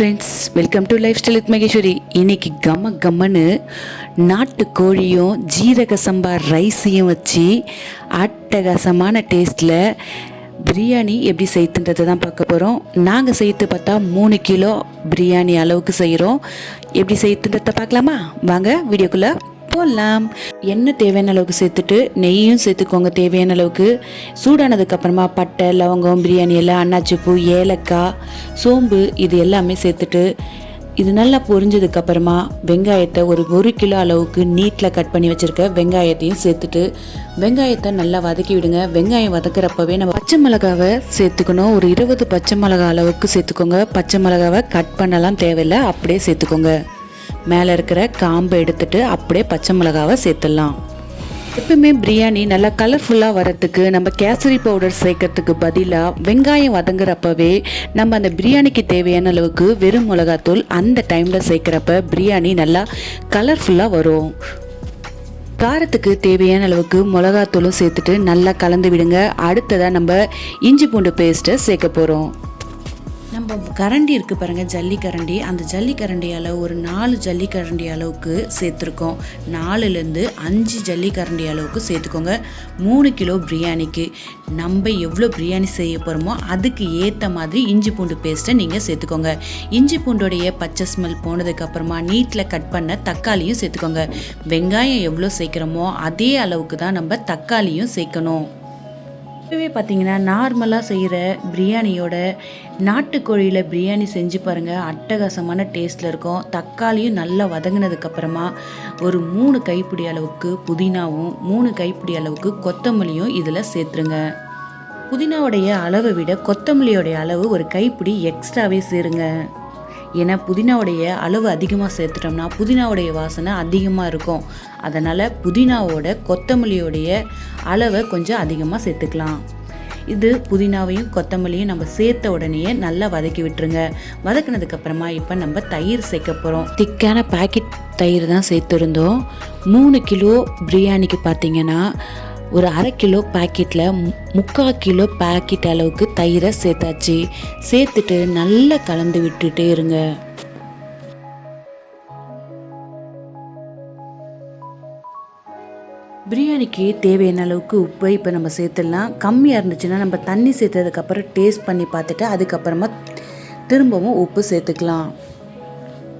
Friends welcome to lifestyle with Maheswari இன்னைக்கு கம்ம கம்மன்னு நாட்டு கோழியும் ஜீரக சம்பா ரைஸையும் வச்சு அட்டகாசமான டேஸ்ட்டில் பிரியாணி எப்படி செய்யுதுன்றதை தான் பார்க்க போகிறோம் நாங்கள் செய்து பார்த்தா மூணு கிலோ பிரியாணி அளவுக்கு செய்கிறோம் எப்படி செய்யுதுன்றதை பார்க்கலாமா? வாங்க வீடியோக்குள்ளே போடலாம். எண்ணெய் தேவையான அளவுக்கு சேர்த்துட்டு நெய்யும் சேர்த்துக்கோங்க. தேவையான அளவுக்கு சூடானதுக்கு அப்புறமா பட்டை லவங்கம் பிரியாணி எல்லாம் அன்னாச்சிப்பூ ஏலக்காய் சோம்பு இது எல்லாமே சேர்த்துட்டு இது நல்லா பொரிஞ்சதுக்கப்புறமா வெங்காயத்தை ஒரு ஒரு கிலோ அளவுக்கு நீட்டில் கட் பண்ணி வச்சுருக்க வெங்காயத்தையும் சேர்த்துட்டு வெங்காயத்தை நல்லா வதக்கி விடுங்க. வெங்காயம் வதக்குறப்பவே நம்ம பச்சை மிளகாவை சேர்த்துக்கணும். ஒரு இருபது பச்சை மிளகா அளவுக்கு சேர்த்துக்கோங்க. பச்சை மிளகாவை கட் பண்ணலாம். தேவையில்லை. அப்படியே சேர்த்துக்கோங்க. மேலே இருக்கிற காம்பை எடுத்துட்டு அப்படியே பச்சை மிளகாவை சேர்த்துடலாம். எப்பவுமே பிரியாணி நல்லா கலர்ஃபுல்லாக வரத்துக்கு நம்ம கேசரி பவுடர் சேர்க்கறதுக்கு பதிலாக வெங்காயம் வதங்குறப்பவே நம்ம அந்த பிரியாணிக்கு தேவையான அளவுக்கு வெறும் மிளகாத்தூள் அந்த டைமில் சேர்க்குறப்ப பிரியாணி நல்லா கலர்ஃபுல்லாக வரும். காரத்துக்கு தேவையான அளவுக்கு மிளகாத்தூளும் சேர்த்துட்டு நல்லா கலந்து விடுங்க. அடுத்ததாக நம்ம இஞ்சி பூண்டு பேஸ்ட்டை சேர்க்க போகிறோம் நம்ம கரண்டி இருக்குது பாருங்கள் ஜல்லிக்கரண்டி. அந்த ஜல்லிக்கரண்டியால் அளவு ஒரு நாலு ஜல்லிக்கரண்டி அளவுக்கு சேர்த்துருக்கோம். நாலுலேருந்து அஞ்சு ஜல்லிக்கரண்டி அளவுக்கு சேர்த்துக்கோங்க. மூணு கிலோ பிரியாணிக்கு நம்ம எவ்வளோ பிரியாணி செய்ய போகிறோமோ அதுக்கு ஏற்ற மாதிரி இஞ்சி பூண்டு பேஸ்ட்டை நீங்கள் சேர்த்துக்கோங்க. இஞ்சி பூண்டோடைய பச்சை ஸ்மெல் போனதுக்கப்புறமா நீட்டில் கட் பண்ண தக்காளியும் சேர்த்துக்கோங்க. வெங்காயம் எவ்வளோ சேர்க்குறோமோ அதே அளவுக்கு தான் நம்ம தக்காளியும் சேர்க்கணும். இப்போவே பார்த்தீங்கன்னா நார்மலாக செய்கிற பிரியாணியோட நாட்டுக்கோழியில் பிரியாணி செஞ்சு பாருங்கள் அட்டகாசமான டேஸ்ட்டில் இருக்கும். தக்காளியும் நல்லா வதங்கினதுக்கப்புறமா ஒரு மூணு கைப்பிடி அளவுக்கு புதினாவும் மூணு கைப்பிடி அளவுக்கு கொத்தமல்லியும் இதில் சேர்த்துருங்க. புதினாவுடைய அளவை விட கொத்தமல்லியோடைய அளவு ஒரு கைப்பிடி எக்ஸ்ட்ராவே சேருங்க. ஏன்னா புதினாவுடைய அளவு அதிகமாக சேர்த்துட்டோம்னா புதினாவுடைய வாசனை அதிகமாக இருக்கும். அதனால் புதினாவோட கொத்தமல்லியோடைய அளவை கொஞ்சம் அதிகமாக சேர்த்துக்கலாம். இது புதினாவையும் கொத்தமல்லியும் நம்ம சேர்த்த உடனேயே நல்லா வதக்கி விட்டுருங்க. வதக்கினதுக்கப்புறமா இப்போ நம்ம தயிர் சேர்க்க போகிறோம் திக்கான பாக்கெட் தயிர் தான் சேர்த்துருந்தோம். மூணு கிலோ பிரியாணிக்கு பார்த்தீங்கன்னா ஒரு அரை கிலோ பாக்கெட்டில் முக்கால் கிலோ பாக்கெட் அளவுக்கு தயிரை சேர்த்தாச்சு. சேர்த்துட்டு நல்லா கலந்து விட்டுட்டே இருங்க. பிரியாணிக்கு தேவையான அளவுக்கு உப்பு இப்போ நம்ம சேர்த்துடலாம். கம்மியாக இருந்துச்சுன்னா நம்ம தண்ணி சேர்த்ததுக்கப்புறம் டேஸ்ட் பண்ணி பார்த்துட்டு அதுக்கப்புறமா திரும்பவும் உப்பு சேர்த்துக்கலாம்.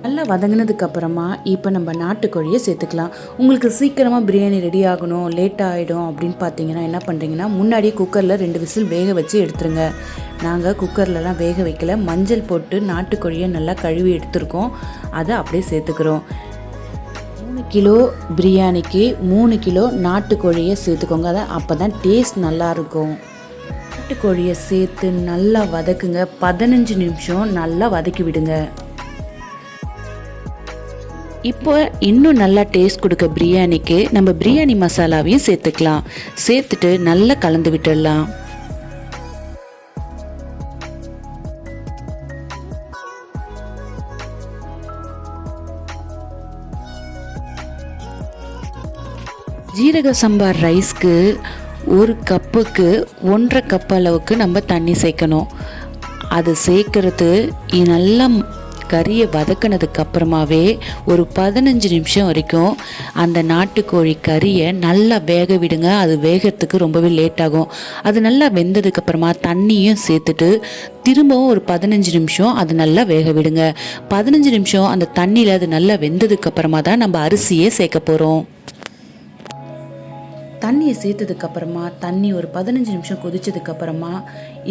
நல்லா வதங்கினதுக்கு அப்புறமா இப்போ நம்ம நாட்டுக்கோழியை சேர்த்துக்கலாம். உங்களுக்கு சீக்கிரமாக பிரியாணி ரெடி ஆகணும் லேட் ஆகிடும் அப்படின்னு பார்த்தீங்கன்னா என்ன பண்ணுறீங்கன்னா முன்னாடியே குக்கரில் ரெண்டு விசில் வேக வச்சு எடுத்துருங்க. நாங்கள் குக்கர்லலாம் வேக வைக்கல. மஞ்சள் போட்டு நாட்டுக்கோழியை நல்லா கழுவி எடுத்துருக்கோம். அதை அப்படியே சேர்த்துக்கிறோம். மூணு கிலோ பிரியாணிக்கு மூணு கிலோ நாட்டுக்கோழியை சேர்த்துக்கோங்க. அதை அப்போ தான் டேஸ்ட் நல்லாயிருக்கும் நாட்டுக்கோழியை சேர்த்து நல்லா வதக்குங்க. பதினஞ்சு நிமிஷம் நல்லா வதக்கி விடுங்க. இப்போ இன்னும் நல்லா டேஸ்ட் கொடுக்க பிரியாணிக்கு நம்ம பிரியாணி மசாலாவையும் சேர்த்துக்கலாம். சேர்த்துட்டு நல்லா கலந்து விட்டுடலாம். ஜீரக சம்பார் ரைஸ்க்கு ஒரு கப்புக்கு ஒன்றரை கப் அளவுக்கு நம்ம தண்ணி சேர்க்கணும். அது சேர்க்கறது நல்லா கறியை வதக்கினதுக்கு அப்புறமாவே ஒரு பதினஞ்சு நிமிஷம் வரைக்கும் அந்த நாட்டுக்கோழி கறியை நல்லா வேக விடுங்க. அது வேகிறதுக்கு ரொம்பவே லேட் ஆகும். அது நல்லா வெந்ததுக்கப்புறமா தண்ணியும் சேர்த்துட்டு திரும்பவும் ஒரு பதினஞ்சு நிமிஷம் அது நல்லா வேக விடுங்க. பதினஞ்சு நிமிஷம் அந்த தண்ணியில் அது நல்லா வெந்ததுக்கப்புறமா தான் நம்ம அரிசியே சேர்க்க போகிறோம் தண்ணியை சேர்த்ததுக்கப்புறமா தண்ணி ஒரு பதினஞ்சு நிமிஷம் கொதிச்சதுக்கப்புறமா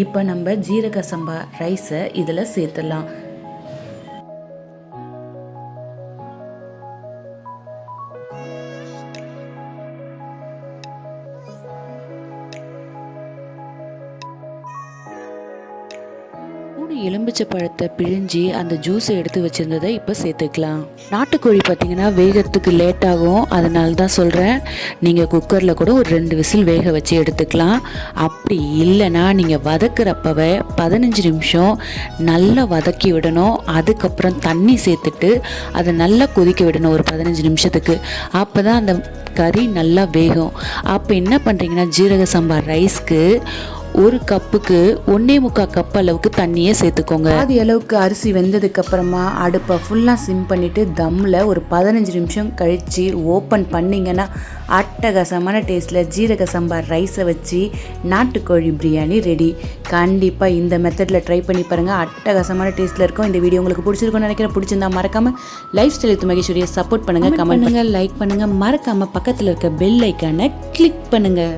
இப்போ நம்ம ஜீரக சம்பா ரைஸை இதில் சேர்த்துடலாம். எலும்பிச்சை பழத்தை பிழிஞ்சி அந்த ஜூஸை எடுத்து வச்சுருந்ததை இப்போ சேர்த்துக்கலாம். நாட்டுக்கோழி பார்த்தீங்கன்னா வேகிறதுக்கு லேட் ஆகும். அதனால தான் சொல்கிறேன் நீங்கள் குக்கரில் கூட ஒரு ரெண்டு விசில் வேக வச்சு எடுத்துக்கலாம். அப்படி இல்லைன்னா நீங்கள் வதக்குறப்பவே பதினஞ்சு நிமிஷம் நல்லா வதக்கி விடணும். அதுக்கப்புறம் தண்ணி சேர்த்துட்டு அதை நல்லா கொதிக்க விடணும் ஒரு பதினஞ்சு நிமிஷத்துக்கு. அப்போ தான் அந்த கறி நல்லா வேகும். அப்போ என்ன பண்ணுறீங்கன்னா ஜீரக சம்பா ரைஸ்க்கு ஒரு கப்புக்கு ஒன்னே முக்கால் கப் அளவுக்கு தண்ணியை சேர்த்துக்கோங்க. பாதி அளவுக்கு அரிசி வெந்ததுக்கு அப்புறமா அடுப்பை ஃபுல்லாக சிம் பண்ணிட்டு தம்மில் ஒரு பதினஞ்சு நிமிஷம் கழித்து ஓப்பன் பண்ணிங்கன்னா அட்டகாசமான டேஸ்ட்டில் ஜீரக சம்பா ரைஸை வச்சு நாட்டுக்கோழி பிரியாணி ரெடி கண்டிப்பாக இந்த மெத்தடில் ட்ரை பண்ணி பாருங்கள் அட்டகாசமான டேஸ்ட்டில் இருக்கும். இந்த வீடியோ உங்களுக்கு பிடிச்சிருக்கும்னு நினைக்கிறேன். பிடிச்சிருந்தா மறக்காமல் லைஃப் ஸ்டைல் வித் மகேஸ்வரியை சப்போர்ட் பண்ணுங்கள் கமெண்ட் பண்ணுங்கள் லைக் பண்ணுங்கள் மறக்காமல் பக்கத்தில் இருக்க பெல் ஐக்கானை கிளிக் பண்ணுங்கள்